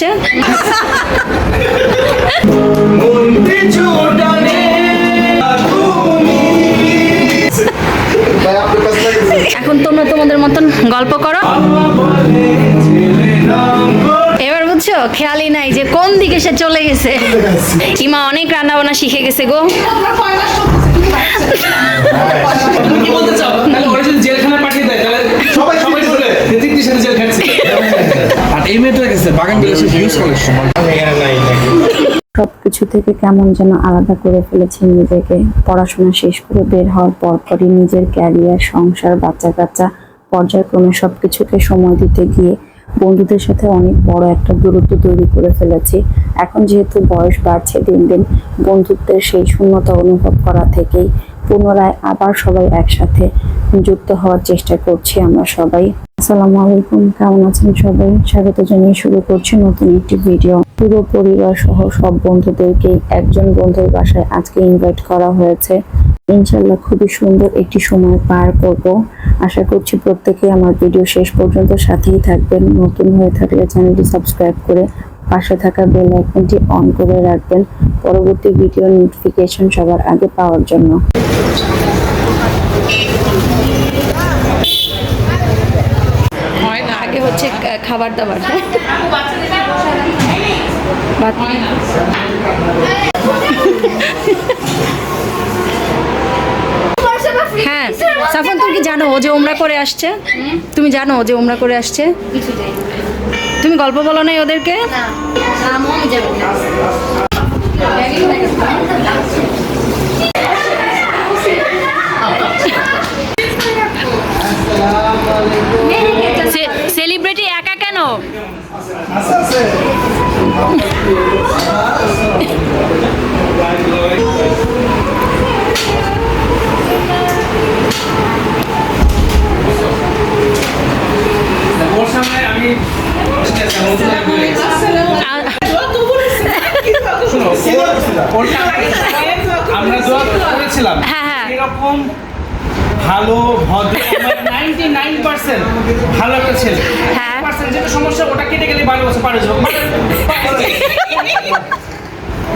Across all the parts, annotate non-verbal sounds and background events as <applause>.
আসছে এখন তোমরা তোমাদের মতন গল্প করো। এবার বুঝছ, খেয়ালই নাই যে কোন দিকে সে চলে গেছে। ইমা অনেক রান্না বান্না শিখে গেছে গো কি বলতে চাও তাহলে ওরা যদি জেলখানা পাঠিয়ে দেয় তাহলে সবাই সবাই বলবে ঋতিকদের সাথে জেল খাচ্ছে আর এই মেয়েটা গেছে বাগান বিলাসে হিউজ কালেকশন সব কিছু থেকে কেমন যেন আলাদা করে ফেলেছি নিজেকে। পড়াশোনা শেষ করে বের হওয়ার পরপরই নিজের ক্যারিয়ার সংসার বাচ্চা কাচ্চা পর্যায়ক্রমে সব কিছুকে সময় দিতে গিয়ে বন্ধুদের সাথে অনেক বড় একটা দূরত্ব তৈরি করে ফেলেছি। এখন যেহেতু বয়স বাড়ছে দিন দিন, বন্ধুত্বের সেই শূন্যতা অনুভব করা থেকেই পুনরায় আবার সবাই একসাথে যুক্ত হওয়ার চেষ্টা করছি আমরা সবাই। আসসালামু আলাইকুম, কেমন আছেন সবাই? স্বাগত জানিয়ে শুরু করছি নতুন একটি ভিডিও। পুরো পরিবার সহ সব বন্ধুদেরকে একজন বন্ধুর বাসায় আজকে ইনভাইট করা হয়েছে। ইনশাল্লাহ খুবই সুন্দর একটি সময় পার করব। আশা করছি প্রত্যেকে আমার ভিডিও শেষ পর্যন্ত সাথেই থাকবেন। নতুন হয়ে থাকলে চ্যানেলটি সাবস্ক্রাইব করে পাশে থাকা বেল আইকনটি অন করে রাখবেন। পরবর্তী ভিডিও নোটিফিকেশন সবার আগে পাওয়ার জন্য। আগে হচ্ছে খাবার দাবার। হ্যাঁ? সাফন, তুমি কি জানো ও যে ওমরা করে আসছে? তুমি জানো যে ওমরা করে আসছে? তুমি গল্প বলো নাই ওদেরকে? সেলিব্রিটি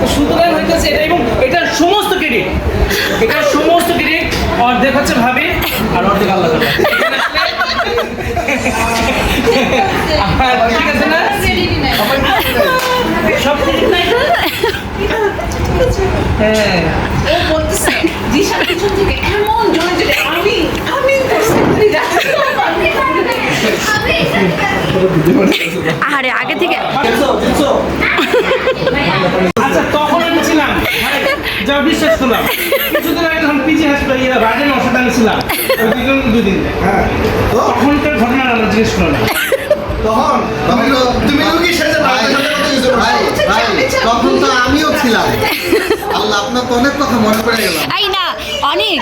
সুতরাং হইতেছে এটা এবং এটার সমস্ত ক্রেডিট এটার সমস্ত ক্রেডিট অর্ধেক হচ্ছে ভাবে আর অর্ধেক আল্লাহ তাআলা। আর ঠিক আছে না? সব ক্রেডিট নাই হ্যাঁ। ও বলতেছে দিশার পিছন থেকে এমন জোরে জোরে আমি আমি আরে আগে থেকে আচ্ছা তখন আমি ছিলাম। যা বিশ্বাস করলাম। কিছুদিন আগে যখন পিজি হাসপাতাল ইয়ে রাজেন ওষুধ দুজন দুদিন। তখনকার ঘটনাটা আমরা জিজ্ঞেস করলাম তখন তখন তুমি সেজে ভাই ভাই ভাই তখন তো আমিও ছিলাম। আল্লাহ আপনার অনেক কথা মনে পড়ে গেল। এই না অনেক।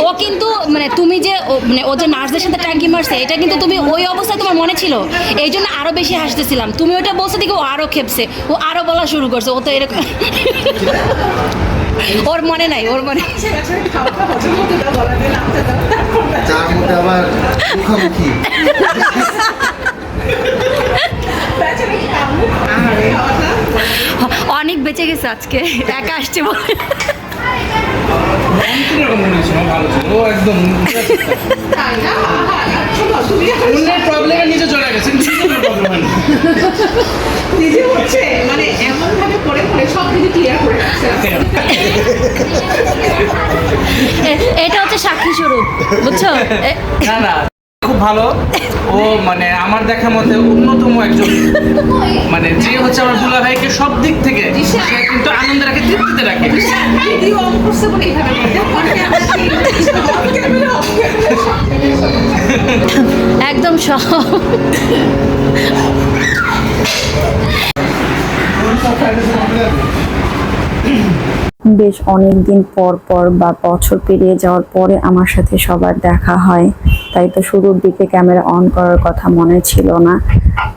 ও কিন্তু মানে তুমি যে ও- মানে ও যে নার্সদের সাথে ট্যাঙ্কি মারছে এটা কিন্তু তুমি ওই অবস্থায় তোমার মনে ছিল। এই জন্য আরও বেশি হাসতেছিলাম। তুমি ওটা বলছো দেখি ও আরও খেপছে। ও আরও বলা শুরু করছে। ও তো এরকম ওর মনে নাই ওর মনে অনেক বেঁচে গেছে আজকে। একা আসছে বলে। একদম প্রবলেমে নিজে চলে বুঝছ? না না খুব ভালো। ও মানে আমার দেখা মতে অন্যতম একজন। মানে যে হচ্ছে আমার দুলা ভাইকে সব দিক থেকে সে কিন্তু আনন্দে রাখে তৃপ্তিতে রাখে। একদম সব। বেশ অনেক দিন পর পর বা বছর পেরিয়ে যাওয়ার পরে আমার সাথে সবার দেখা হয়। তাই তো শুরুর দিকে ক্যামেরা অন করার কথা মনে ছিল না।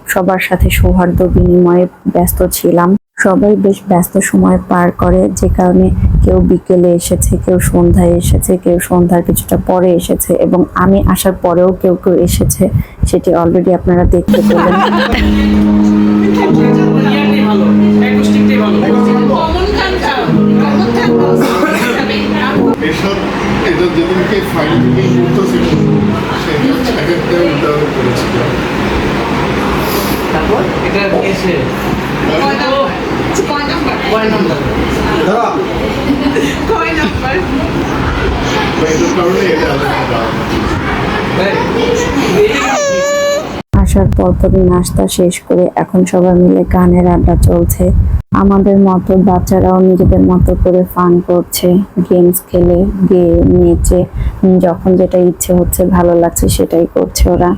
সবার সাথে সৌহার্দ্য বিনিময়ে ব্যস্ত ছিলাম। সবাই বেশ ব্যস্ত সময় পার করে, যে কারণে কেউ বিকেলে এসেছে, কেউ সন্ধ্যায় এসেছে, কেউ সন্ধ্যার কিছুটা পরে এসেছে এবং আমি আসার পরেও কেউ কেউ এসেছে, সেটি অলরেডি আপনারা দেখতে পেলেন। <laughs> এসব এটা যেদিনকে ফাইল থেকে মুক্ত ছিল সেই একটা উদাহরণ করেছিল। তারপর? এটা এসে কয় নাম্বার? কয় নাম্বার? কয় নম্বর? কারণে এটা আলাদা আসার পরপরই নাস্তা শেষ করে এখন সবাই মিলে গানের আড্ডা চলছে। আমাদের মতো বাচ্চারাও নিজেদের মতো করে ফান করছে গেমস খেলে গেয়ে নেচে যখন যেটা ইচ্ছে হচ্ছে ভালো লাগছে সেটাই করছে ওরা।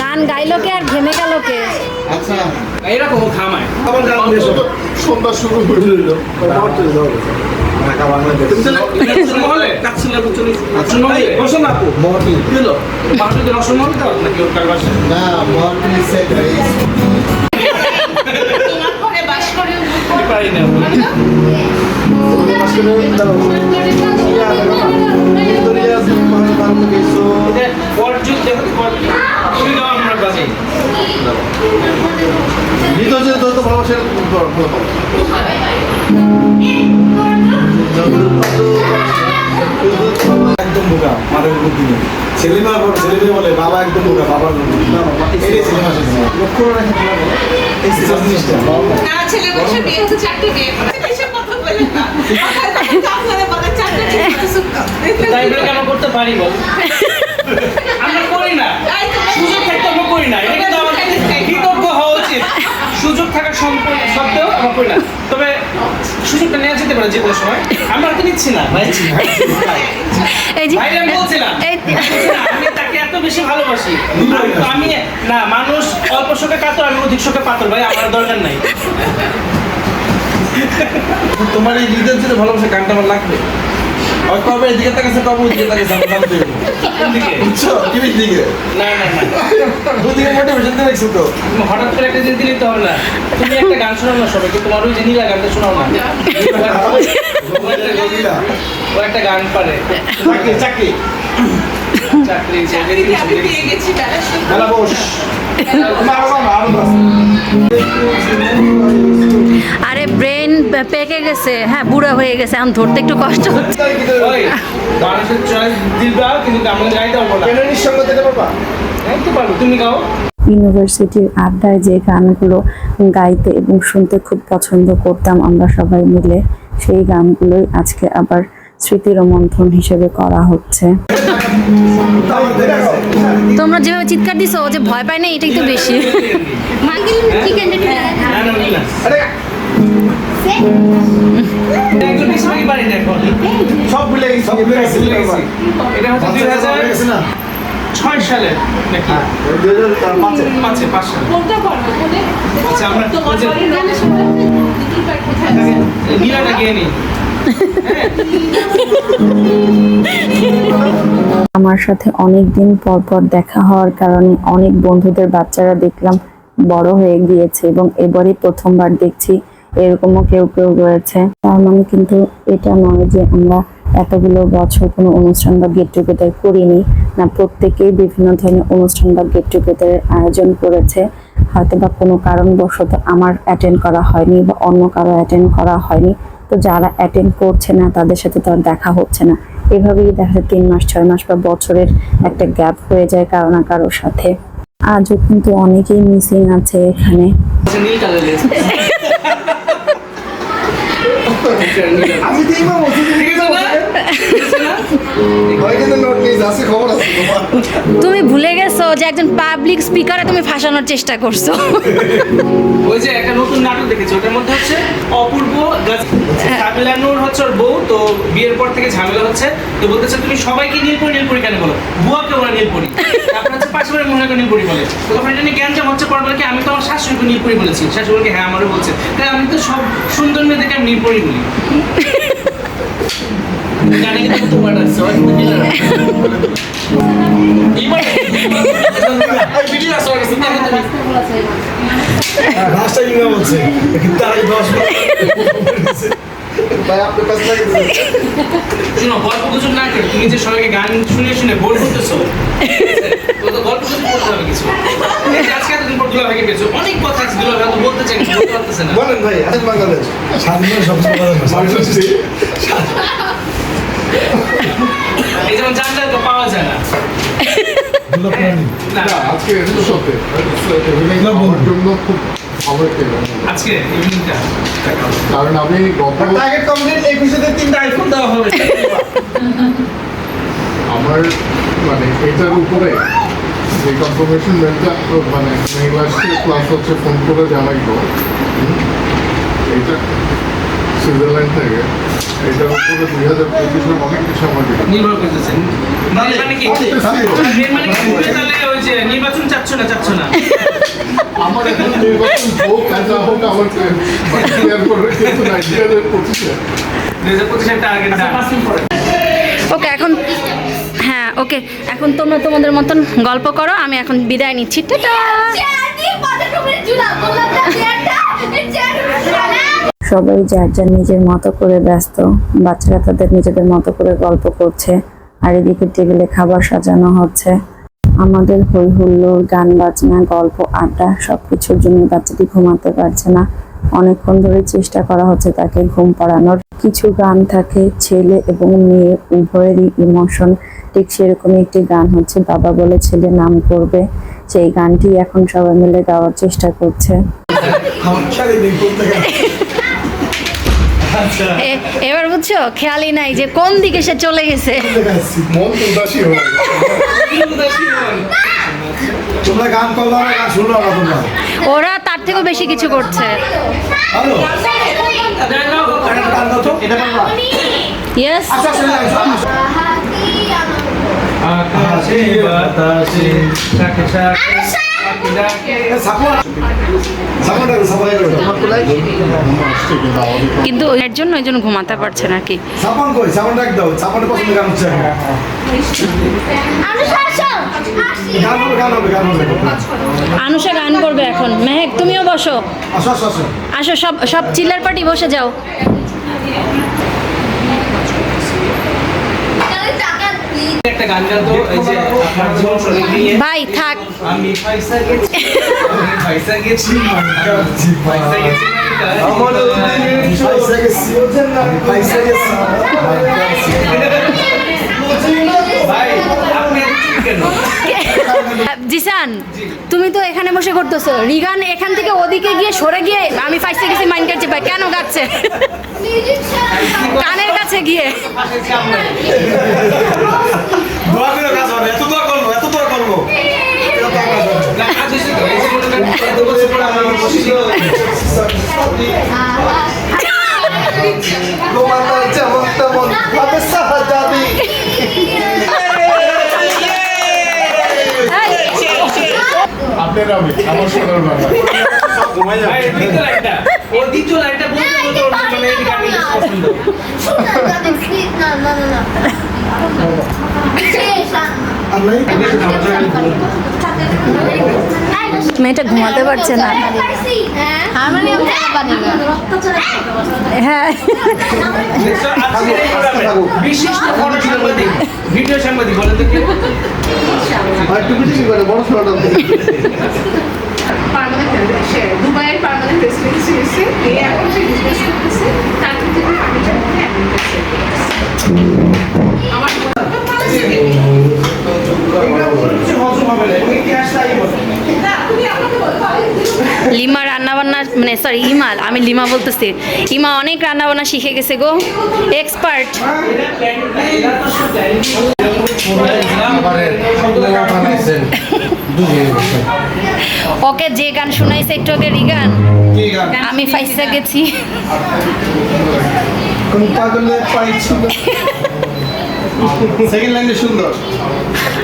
গান গাইলো কে আর ঘেমে গেল কে? আচ্ছা। এরকম খামায় আমার গান। সন্ধ্যা শুরু হয়ে গেল। আমার চলে যাও ঢাকা বাংলাদেশ না মহটি সেট পারি না। পরজুত দেখো তো বাজে নিতজের যত ভালোবাসার একদম বোকা মাথার বুদ্ধি নেই ছেলেমা ছেলেমেয়ে বলে বাবা একদম বোকা বাবার এটাই লক্ষ্য রাখে এই জিনিসটা ছেলে বসে বিয়ে হচ্ছে চারটে বিয়ে বলে বলে তাই কেন করতে পারি বল? আমরা করি না। করি না এটা কিন্তু আমাদের কৃতজ্ঞ হওয়া উচিত। সুযোগ সম্প- সত্ত্বেও আমরা করি না। তবে সুযোগটা নেওয়া যেতে পারে যে কোনো সময়। আমরা তো নিচ্ছি না ভাই। এই যে আমি বলছিলাম। আমি তাকে এত বেশি ভালোবাসি। আমি- আমি না মানুষ অল্প শোকে কাতর আমি অধিক শোকে পাতর ভাই আমার দরকার নাই। তোমার এই হৃদয়ের জন্য ভালোবাসা গানটা আমার লাগবে? এদিকে তাকাছে তাকাছে। দিকে? বুঝছ? টিভির দিকে না না না। মোটিভেশন দিয়ে তো? হঠাৎ করে একটা জিনিস তো হবে না তুমি একটা গান শোনাও না সবাইকে। তোমার ওই যে নীলা গানটা শোনাও না? ও একটা- গান পারে। চাকরি চাকরি। চাকরি চাকরিতে পেয়ে গেছি মেলা বস। আরও পেকে গেছে। হ্যাঁ বুড়া হয়ে গেছে এখন ধরতে একটু কষ্ট হচ্ছে। তুমি গাও। ইউনিভার্সিটির আড্ডায় যে গানগুলো গাইতে এবং শুনতে খুব পছন্দ করতাম আমরা সবাই মিলে সেই গানগুলোই আজকে আবার স্মৃতি রোমন্থন হিসেবে করা হচ্ছে। তোমরা যেভাবে চিৎকার দিছো ও যে ভয় পায় না এটাই তো বেশি। ছয় সালে নাকি? পাঁচে। পাঁচে পাঁচ সালে। কোনে? আচ্ছা, আমরা তোমার ওই যে- বাড়ির গানের সাথে দিদির বাড়ি কোথায় আছে? নীলাটা গিয়ে নি। আমার সাথে অনেক দিন পর পর দেখা হওয়ার কারণে অনেক বন্ধুদের বাচ্চারা দেখলাম বড় হয়ে গিয়েছে এবং এবারে প্রথমবার দেখছি। এরকমও কেউ কেউ রয়েছে। তার মানে কিন্তু এটা নয় যে আমরা এতগুলো বছর কোনো অনুষ্ঠান বা গেট টুগেদার করিনি। না, প্রত্যেকেই বিভিন্ন ধরনের অনুষ্ঠান বা গেট টুগেদারের আয়োজন করেছে। হয়তো বা কোনো কারণবশত আমার অ্যাটেন্ড করা হয়নি বা অন্য কারও অ্যাটেন্ড করা হয়নি। তো যারা অ্যাটেন্ড করছে না, তাদের সাথে তো আর দেখা হচ্ছে না। এভাবেই দেখা যায় তিন মাস, ছয় মাস বা বছরের একটা গ্যাপ হয়ে যায় কারও না কারোর সাথে। আজও কিন্তু অনেকেই মিসিং আছে এখানে। তুমি ভুলে গেছো যে একজন পাবলিক স্পিকারে তুমি ফাঁসানোর চেষ্টা করছ। ওই যে একটা নতুন নাটক দেখেছি ওটার মধ্যে হচ্ছে অপূর্ব গাছ- হচ্ছে ওর বউ তো বিয়ের পর থেকে ঝামেলা হচ্ছে। তো বলতেছে তুমি সবাইকে নীলপরি নীলপরি কেন বলো? বুয়াকে ওরা নীলপরি। তারপর পাশে বাড়ির মহিলাকে নীলপরি বলে। তখন এটা নিয়ে জ্ঞানজাম হচ্ছে পর বলে কি? আমি তো আমার শাশুড়িকে নিয়ে পড়ি বলেছি। শাশুড়িকে হ্যাঁ আমারও বলছে। তাই আমি তো সব সুন্দর মেয়েদেরকে আমি নিয়ে পড়ি বলি। তুমি। ইংরা বলছে কিন্তু তার আগে দশ ভাই আপনার কাছে লাগে শোনো গল্প গুজব না করে তুমি যে সবাইকে গান শুনে শুনে বোর করতেছো তো তো গল্প গুজব করতে হবে কিছু আজকে এতদিন পর দুলাভাইকে পেয়েছ অনেক কথা আছে হয়তো বলতে চাই বলতে পারতেছে না বলেন ভাই আজ বাংলাদেশ স্বাধীন সবচেয়ে বড় বাংলাদেশে এই যেমন জানলে তো পাওয়া যায় না। আজকে খুব। আজকে ইভিনিংটা কারণ আমি টার্গেট কমপ্লিট একুশেতে তিনটা আইফোন দেওয়া হবে। আমার মানে এটার উপরে যে কনফার্মেশন মেলটা মানে মেল আসছে প্লাস হচ্ছে ফোন করে জানাই তো এইটা সুইজারল্যান্ড থেকে। এটার উপরে দুই হাজার পঁচিশের অনেক কিছু নির্ভর করতেছে মানে কি? এর মানে কি? তুমি তাহলে ওই যে নির্বাচন চাচ্ছ না চাচ্ছ না? আমার এখন নির্বাচন হোক আর না হোক আমার ক্লিয়ার করে কিন্তু নাই। দুই হাজার পঁচিশে দুই হাজার পঁচিশের টার্গেট ওকে এখন হ্যাঁ ওকে। এখন তোমরা তোমাদের মতন গল্প করো আমি এখন বিদায় নিচ্ছি। টাটা! সবাই যার যার নিজের মতো করে ব্যস্ত, বাচ্চারা তাদের নিজেদের মতো করে গল্প করছে, আর এদিকে টেবিলে খাবার সাজানো হচ্ছে। আমাদের হই হুল্লোড় গান বাজনা, গল্প, আড্ডা সবকিছুর জন্য বাচ্চাটি ঘুমাতে পারছে না। অনেকক্ষণ ধরে চেষ্টা করা হচ্ছে তাকে ঘুম পাড়ানোর। কিছু গান থাকে, ছেলে এবং মেয়ে, উভয়েরই ইমোশন। ঠিক সেরকমই একটি গান হচ্ছে, বাবা বলে ছেলে নাম করবে। সেই গানটি এখন সবাই মিলে গাওয়ার চেষ্টা করছে। এবার বুঝছ খেয়ালই নাই যে কোন দিকে সে চলে গেছে। মন উদাসী হয়ে তোমরা গান করল না গান শুনলো না তোমরা। ওরা তার থেকেও বেশি কিছু করছে। ইয়েস আচ্ছা আসো আকাশে বাতাসে কিন্তু এর জন্য এই জন্য ঘুমাতে পারছে না কি সাপন কই সাপন ডাক দাও সাপনের পছন্দের গান হচ্ছে আনুষা গান করবে এখন। মেহেক তুমিও বসো। আসো সব সব চিল্লার পার্টি বসে যাও একটা গান গান তো এই যে আপনার জীবন সঙ্গে নিয়ে ভাই থাক। আমি পয়সা গেছি পয়সা গেছি পয়সা গেছি পয়সা গেছি পয়সা গেছি ভাই আপনি এত চুপ কেন জিসান তুমি তো এখানে বসে করতেছো। রিগান এখান থেকে ওদিকে গিয়ে সরে গিয়ে আমি ফাইসে গেছি মাইন্ড কাটছে ভাই কেন গাচ্ছে কানের কাছে গিয়ে। হবে এত দোয়া করব এত দোয়া করব না আজ এসে তো এই যে মনে করেন এত বছর পর আমি বসেছি তোমার যেমন তেমন ভাবে সাহাযাবি আপনারা আমি আমার সোনার বাবা। ভাই মেয়েটা ঘুমাতে পারছে না। হ্যাঁ। আমার লিমা রান্নাবান্না মানে সরি ইমাল আমি লিমা বলতেছি। ইমা অনেক রান্নাবান্না শিখে গেছে গো। এক্সপার্ট ওকে যে গান শোনাইছে একটু আগে রিগান আমি ফাইসা গেছি। সেকেন্ড লাইনে <laughs> সুন্দর।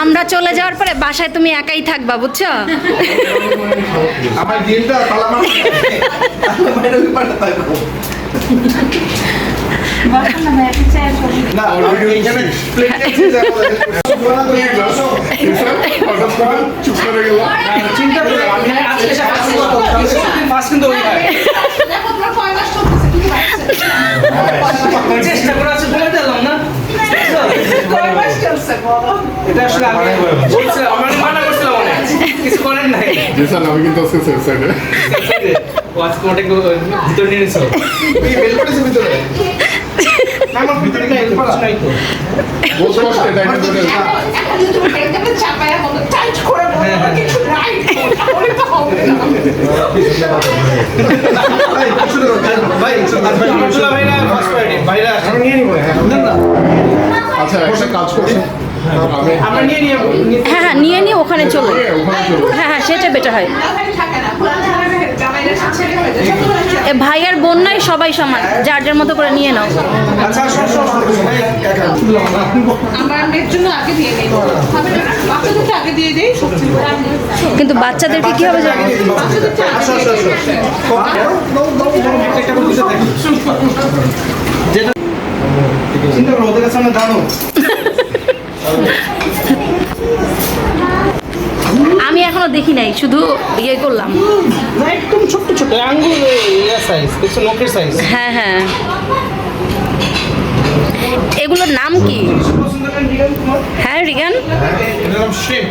আমার চলে যাওয়ার পরে বাসায় তুমি একাই থাকবা বুঝছ? আমার তালা চিন্তা করে আমি আজকে ফার্স্ট কিন্তু ভিতরে নিয়ে নিছো ভিতরে হ্যাঁ হ্যাঁ নিয়ে নিয়ে ওখানে চলো। হ্যাঁ হ্যাঁ সেটা বেটার হয় মাথায় থাকে না জামাইরা ছেড়ে হয়ে যায় এ ভাই আর বোন নাই সবাই সমান। যার যার মতো করে নিয়ে নাও। আচ্ছা কিন্তু বাচ্চাদেরকে কি হবে জানো? <laughs> আমি এখনও দেখি নাই শুধু ইয়ে করলাম। একদম ছোট্ট ছোট্ট আঙ্গুল ইয়া সাইজ দেখছ নখের সাইজ হ্যাঁ হ্যাঁ। এগুলোর নাম কি? হ্যাঁ রিগান। এটার নাম শ্রিম্প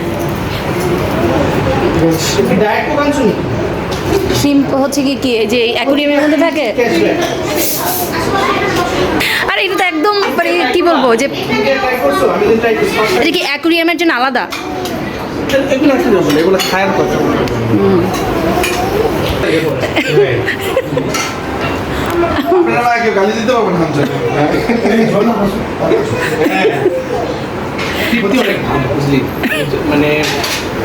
ডায়েট কোকান শুনি শিম হচ্ছে কি কি এই যে অ্যাকুরিয়ামের মধ্যে থাকে? আর এটা তো একদম মানে কি বলব যে এটা কি অ্যাকুরিয়ামের জন্য আলাদা? এগুলো কি বলে এগুলো খায়ার কথা। আপনারা কেউ গালি দিতে পারবেন না অনেক ভালো বুঝলি? মানে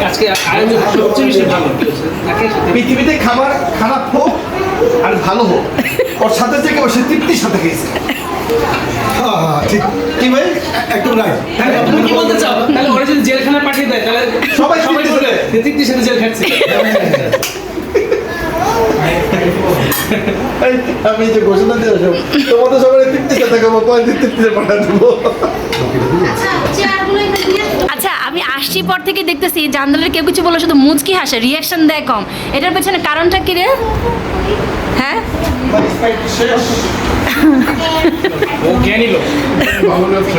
আজকে আয়োজন সবচেয়ে বেশি ভালো। পৃথিবীতে খাবার খারাপ হোক আর ভালো হোক ওর সাথে থেকে বসে তৃপ্তির সাথে খেয়েছে। ঠিক। কি ভাই? একদম রাইট তাহলে তুমি কি বলতে চাও? তাহলে ওরা যদি জেলখানা পাঠিয়ে দেয় তাহলে সবাই সবাই বলে তৃপ্তির সাথে জেল খাচ্ছে আমি যে ঘোষণা দিয়ে আসব তোমাদের সবাই তৃপ্তিতে পাঠা দেবো। আচ্ছা আমি আসছি পর থেকে দেখতেছি জানদালের কেউ কিছু বলে শুধু মুচকি হাসে রিয়াকশন দেয় কম। এটার পেছনে কারণটা কি রে? হ্যাঁ? শেষ ও জ্ঞানী লোক ভালো যাচ্ছে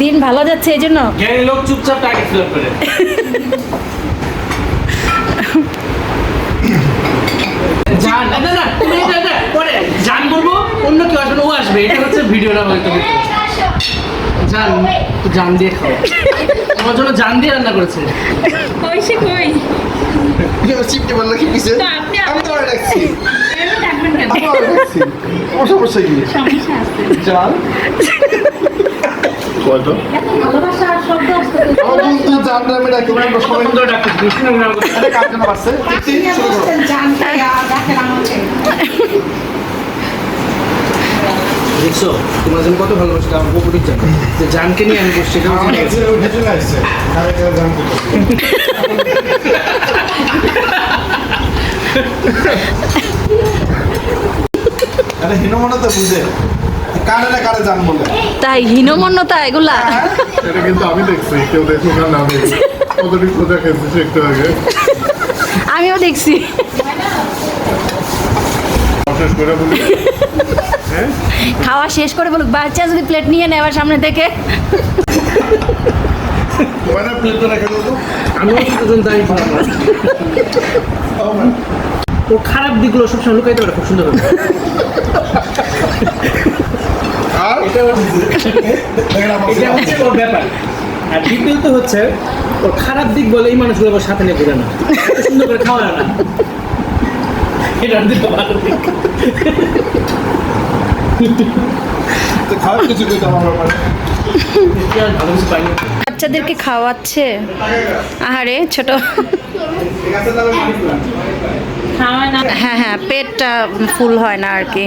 দিন ভালো যাচ্ছে এই জন্য। লোক চুপচাপ টার্গেট করে জান না না তুমি এটা এটা পরে জান বলব অন্য কেউ আসবে ও আসবে এটা হচ্ছে ভিডিওটা হয়তো জান জান দিয়ে খাও। <laughs> আমার জন্য জান দিয়ে রান্না করেছে। চিপতে পারল কি পিছে আমি তো রাখছি আমি রাখছি সমস্যা কি? জান? কয়টা? আমার বন্ধু জান দেখছ? তোমার জন্য কত ভালোবাসি আমার পুকুরির জান যে জানকে নিয়ে আমি বসছি এটা আমার কাছে। উঠে আসছে। আমি কেন জান আরে হীনমনা তো বুঝে কারে কারে জান বলে। তাই হীনমন্যতা এগুলা? এটা কিন্তু আমি দেখছি কেউ দেখো না দেখুক। কতটি খোঁজা খেয়েছি একটু আগে। আমিও দেখছি। শেষ করে বলি। <laughs> খাওয়া শেষ করে বলুক বাচ্চা যদি প্লেট নিয়ে নেয় আবার সামনে থেকে। মানে ওর খারাপ দিকগুলো সবসময় লুকাইতে পারে খুব সুন্দর এটা হচ্ছে ওর ব্যাপার। আর দ্বিতীয়ত হচ্ছে ওর খারাপ দিক বলে এই মানুষগুলো সাথে নিয়ে ঘুরে না। সুন্দর করে খাওয়া না বাচ্চাদেরকে খাওয়াচ্ছে? আহারে, ছোট। হ্যাঁ হ্যাঁ পেটটা ফুল হয় না আর কি।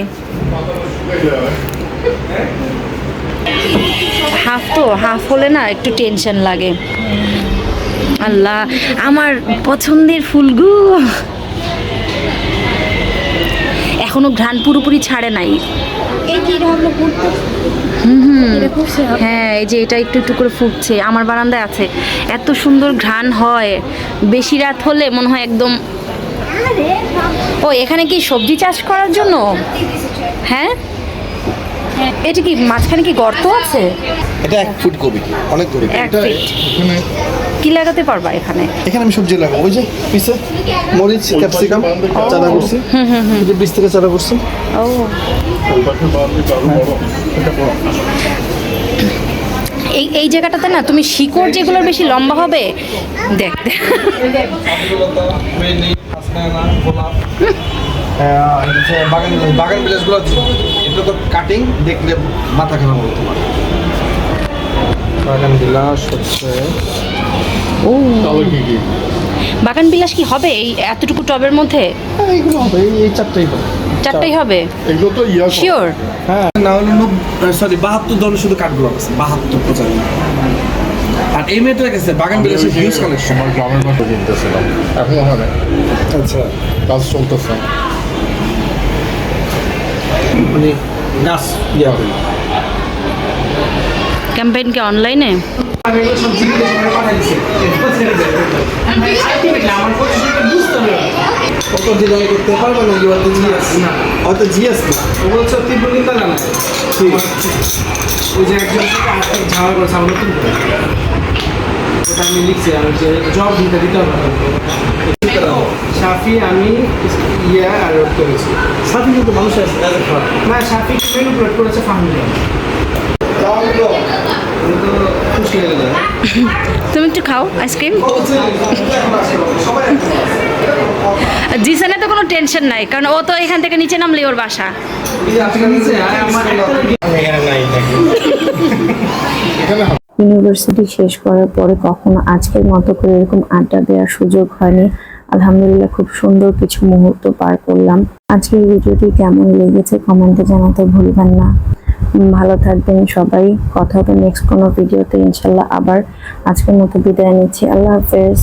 হাফ তো, হাফ হলে না একটু টেনশন লাগে। আল্লাহ, আমার পছন্দের ফুলগু এখনও ঘ্রাণ পুরোপুরি ছাড়ে নাই। হুম হুম। হ্যাঁ এই যে এটা একটু একটু করে ফুটছে। আমার বারান্দায় আছে। এত সুন্দর ঘ্রাণ হয়। বেশি রাত হলে মনে হয় একদম ও এখানে কি সবজি চাষ করার জন্য? হ্যাঁ? এটা কি মাঝখানে কি গর্ত আছে? এটা এক ফুট কবি অনেক এক ফিট। এখানে কি লাগাতে পারবা এখানে? এখানে আমি সবজি লাগাবো। ওই যে পিছে মরিচ ক্যাপসিকাম চারা করছি। এই যে বীজ থেকে চারা করছি। ও। এই এই জায়গাটাতে না তুমি শিকড় যেগুলোর বেশি লম্বা হবে দেখ বাগান বাগান বিলাসগুলো এটা তো কাটিং দেখলে মাথা খারাপ হবে তোমার বাগান বিলাস হচ্ছে। ও। তাহলে কি কি? বাগান বিলাস কি হবে এই এতটুকু টবের মধ্যে? হ্যাঁ, এইগুলো হবে এই- চারটাই হবে। চারটাই হবে? এগুলো তো ইয়া শিওর হ্যাঁ না হলে সরি বাহাত্তর ধরনের শুধু কাঠগুলো আছে বাহাত্তর প্রচারে আর এই মেয়েটার কাছে বাগান যে হিউজ কালেকশন আমার গ্রামের বাসা কিনতেছিলাম। এখন না আচ্ছা। কাজ চলতেছে। মানে গাছ ইয়া ক্যাম্পেইন কি অনলাইনে আমি এগুলো সব জিনিস করে পাঠাই দিচ্ছি আমার পজিশনটা বুঝতে হবে কত ডিজাইন করতে পারবে না দ্য জিএস না অত জিএস না ওগুলো হচ্ছে তীব্র নিন্দা জানা ঠিক ওই যে একজন থেকে আর্থিক ঝামেলা করেছে আমরা করে ওটা আমি লিখছি আমি যে জব দিতে দিতে হবে সাফি আমি ইয়া আর করেছি কিন্তু সাফি মেনু ফাহমিদা <laughs> তুমি একটু খাও আইসক্রিম। <laughs> জিসানে তো কোনো টেনশন নাই কারণ ও তো এখান থেকে নিচে নামলে ওর বাসা। আজকে নিচে আর আমার একটা এখানে ইউনিভার্সিটি শেষ করার পরে কখনো আজকের মতো করে এরকম আড্ডা দেওয়ার সুযোগ হয়নি। আলহামদুলিল্লাহ খুব সুন্দর কিছু মুহূর্ত পার করলাম। আজকের ভিডিওটি কেমন লেগেছে কমেন্টে জানাতে ভুলবেন না। ভালো থাকবেন, সবাই কথা হবে নেক্সট কোনো ভিডিওতে ইনশাল্লাহ আবার আজকের মতো বিদায় নিচ্ছি। আল্লাহ হাফেজ।